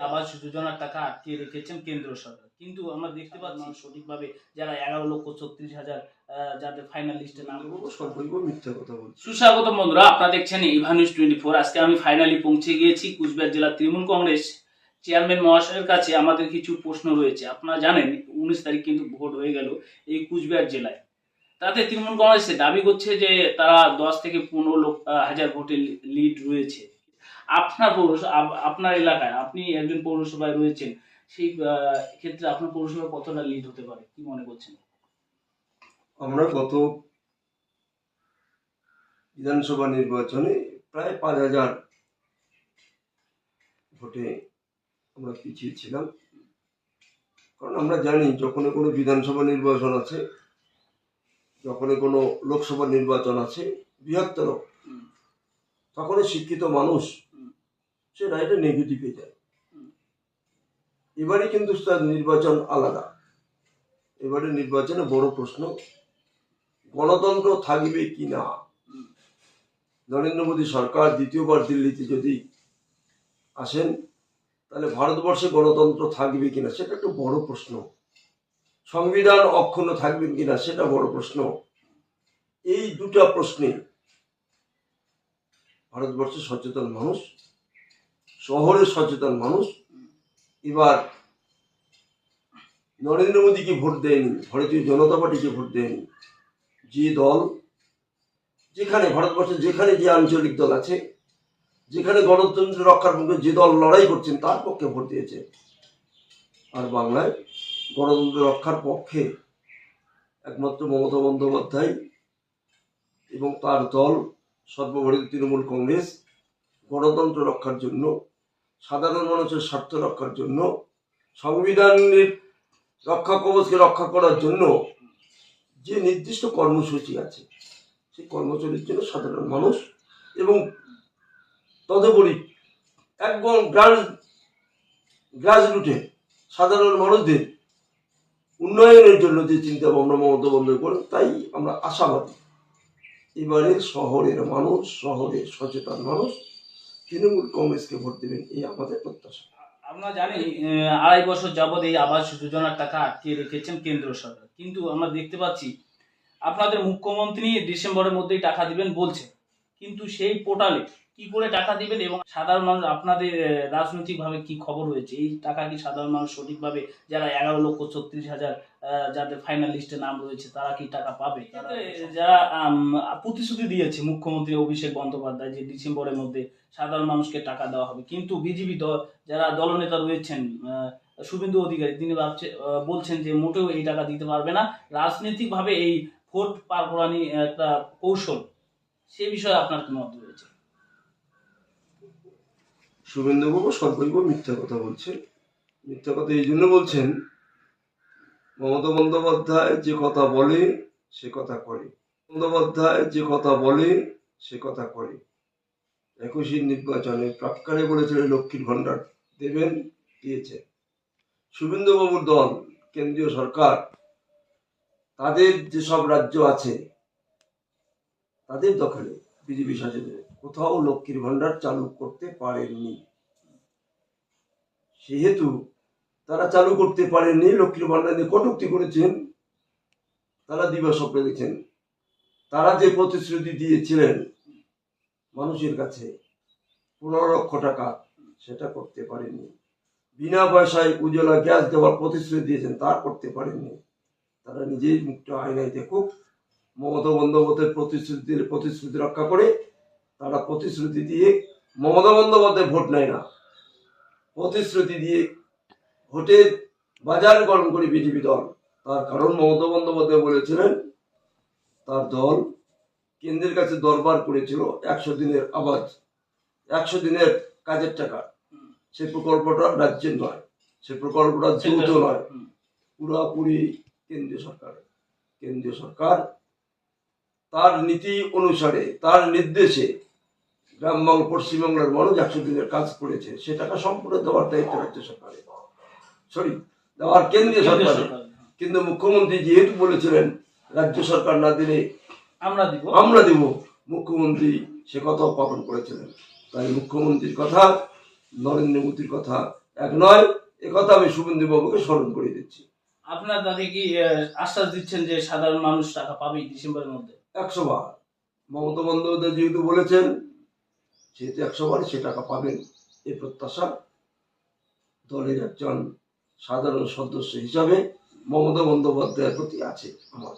আবাস যোজনার টাকা আটকে রেখেছেন কেন্দ্র সরকার। কিন্তু আমরা দেখতে পাচ্ছি সঠিকভাবে যারা এগারো লক্ষ ছত্রিশ হাজার যাদের ফাইনাল লিস্টে নাম রয়েছে। সর্বৈব মিথ্যা কথা বলছি। সুস্বাগত বন্ধুরা আপনারা দেখছেন ইভা নিউজ টোয়েন্টি ফোর আজকে আমি ফাইনালি পৌঁছে গিয়েছি কুচবিহার জেলা তৃণমূল কংগ্রেস চেয়ারম্যান মহাশয়ের কাছে। আমাদের কিছু প্রশ্ন রয়েছে। আপনারা জানেন উনিশ তারিখ কিন্তু ভোট হয়ে গেল এই কুচবিহার জেলায়। তাতে তৃণমূল কংগ্রেস দাবি করছে যে তারা দশ থেকে পনেরো লোক আহ, হাজার ভোটের লিড রয়েছে। আপনার পৌরসভা আপ- আপনার এলাকায় আপনি একজন পৌরসভায় রয়েছেন সেই ক্ষেত্রে আপনার পৌরসভা কতটা লিড হতে পারে? কি মনে করছেন? আমরা গত বিধানসভা নির্বাচনে প্রায় পাঁচ হাজার ভোটে আমরা পিছিয়ে ছিলাম। কারণ আমরা জানি যখন কোনো বিধানসভা নির্বাচন আছে যখন কোনো লোকসভা নির্বাচন আছে বৃহত্তর। তখন শিক্ষিত মানুষ হুম। সে রায়টা নেগেটিভে যায়। এবারে কিন্তু তার নির্বাচন আলাদা। এবারে নির্বাচনে বড় প্রশ্ন, গণতন্ত্র থাকবে কি না? নরেন্দ্র মোদী সরকার দ্বিতীয়বার দিল্লিতে যদি আসেন, তাহলে ভারতবর্ষে গণতন্ত্র থাকবে কিনা সেটা একটা বড় প্রশ্ন। সংবিধান অক্ষুণ্ণ থাকবে কিনা সেটা বড় প্রশ্ন। এই দুটা প্রশ্নে ভারতবর্ষের সচেতন মানুষ শহরের সচেতন মানুষ। এবার নরেন্দ্র মোদীকে ভোট দেয়নি, ভারতীয় জনতা পার্টিকে ভোট দেয়নি। যে দল, যেখানে ভারতবর্ষের যেখানে যে আঞ্চলিক দল আছে, যেখানে গণতন্ত্র রক্ষার পক্ষে যে দল লড়াই করছেন, তার পক্ষে ভোট দিয়েছে। আর বাংলায় গণতন্ত্র রক্ষার পক্ষে একমাত্র মমতা বন্দ্যোপাধ্যায় এবং তার দল সর্বভারতীয় তৃণমূল কংগ্রেস গণতন্ত্র রক্ষার জন্য সাধারণ মানুষের স্বার্থ রক্ষার জন্য সংবিধানের রক্ষা কবচকে রক্ষা করার জন্য যে নির্দিষ্ট কর্মসূচি আছে, সেই কর্মসূচির জন্য সাধারণ মানুষ এবং তদুপরি একদম গ্রাস গ্রাসরুটে সাধারণ মানুষদের উন্নয়নের জন্য যে চিন্তা ভাবনা মমতা বন্দ্যোপাধ্যায় করেন, তাই আমরা আশাবাদী। এবারে শহরের মানুষ, শহরের সচেতন মানুষ তৃণমূল কংগ্রেসকে ভোট দেবেন, এই আমাদের প্রত্যাশা। আমরা জানি আড়াই বছর যাবৎ এই আবাস যোজনার টাকা আটকে রেখেছেন কেন্দ্র সরকার। কিন্তু আমরা দেখতে পাচ্ছি, আপনাদের মুখ্যমন্ত্রী ডিসেম্বরের মধ্যেই টাকা দিবেন বলছে কিন্তু সেই পোর্টালে কি করে টাকা দিবেন এবং সাধারণ মানুষ, আপনাদের রাজনৈতিকভাবে কি খবর রয়েছে এই টাকা কি সাধারণ মানুষ সঠিকভাবে, যারা এগারো লক্ষ ছত্রিশ হাজার যাদের ফাইনাল লিস্টে নাম রয়েছে তারা কি টাকা পাবে? যারা প্রতিশ্রুতি দিয়েছে মুখ্যমন্ত্রী অভিষেক বন্দ্যোপাধ্যায় যে ডিসেম্বরের মধ্যে সাধারণ মানুষকে টাকা দেওয়া হবে। কিন্তু বিজেপি দল যারা দলনেতা রয়েছেন শুভেন্দু অধিকারী তিনি ভাবছে বলছেন যে মোটেও এই টাকা দিতে পারবে না। রাজনৈতিকভাবে এই ভোট পার করানি একটা কৌশল সে বিষয়ে আপনার কি মত রয়েছে? শুভেন্দুবাবু সর্বৈব মিথ্যা কথা বলছেন মিথ্যা কথা এই জন্য বলছেন মমতা বন্দ্যোপাধ্যায় যে কথা বলে, সে কথা করে। বন্দ্যোপাধ্যায় যে কথা বলে, সে কথা করে। একুশের নির্বাচনে প্রাক্কালে বলেছিলেন লক্ষ্মীর ভাণ্ডার দেবেন, দিয়েছে। শুভেন্দুবাবুর দল, কেন্দ্রীয় সরকার, তাদের যেসব রাজ্য আছে, তাদের দখলে বিজেপি শাসিত কোথাও লক্ষ্মীর ভাণ্ডার চালু করতে পারেননি। সেহেতু তারা চালু করতে পারেননি, লক্ষ্মীর ভাণ্ডার কটুক্তি করেছেন, তারা দিবা স্বপ্ন তারা যে প্রতিশ্রুতি দিয়েছিলেন মানুষের কাছে, পনেরো লক্ষ টাকা, সেটা করতে পারেননি। বিনা পয়সায় উজ্জ্বলা গ্যাস দেওয়ার প্রতিশ্রুতি দিয়েছেন, তা করতে পারেননি। তারা নিজেই মুক্ত আয়নায় দেখুক, মমতা বন্দ্যোপাধ্যায়ের প্রতিশ্রুতি প্রতিশ্রুতি রক্ষা করে তারা প্রতিশ্রুতি দিয়ে মমতা বন্দ্যোপাধ্যায় ভোট নেয় না। প্রতিশ্রুতি দিয়ে ভোটের বাজারকরণ করে বিজেপি দল। তার কারণ মমতা বন্দ্যোপাধ্যায় বলেছিলেন তার দল কেন্দ্রের কাছে দরবার করেছিল একশো দিনের আবাজ একশো দিনের কাজের টাকা। সেই প্রকল্পটা রাজ্যের নয় সেই প্রকল্পটা যৌথ নয়। পুরোপুরি কেন্দ্রীয় সরকার কেন্দ্রীয় সরকার তার নীতি অনুসারে তার নির্দেশে গ্রাম গ্রামবাংলা পশ্চিমবাংলার মানুষ একশো দিনের কাজ করেছে। সে টাকা সম্পূর্ণ দেওয়ার দায়িত্ব রাজ্য সরকারের। সরি আর কেন্দ্রীয় সরকার, হ্যাঁ। কিন্তু মুখ্যমন্ত্রী যেহেতু বলেছিলেন রাজ্য সরকার না দিলে আমরা দিব। আমরা দিব মুখ্যমন্ত্রী সে কথাও পালন করেছিলেন। তাই মুখ্যমন্ত্রীর কথা নরেন্দ্র মোদীর কথা এক নয় একথা আমি শুভেন্দু বাবুকে স্মরণ করে দিচ্ছি। আপনার তাতে কি আশ্বাস দিচ্ছেন যে সাধারণ মানুষ টাকা পাবেই ডিসেম্বরের মধ্যে? একশো বার। মমতা বন্দ্যোপাধ্যায় যেহেতু বলেছেন সেহেতু একশো বার সে টাকা পাবেন এই প্রত্যাশা। দলের একজন সাধারণ সদস্য হিসাবে মমতা বন্দ্যোপাধ্যায়ের প্রতি আছে আমার।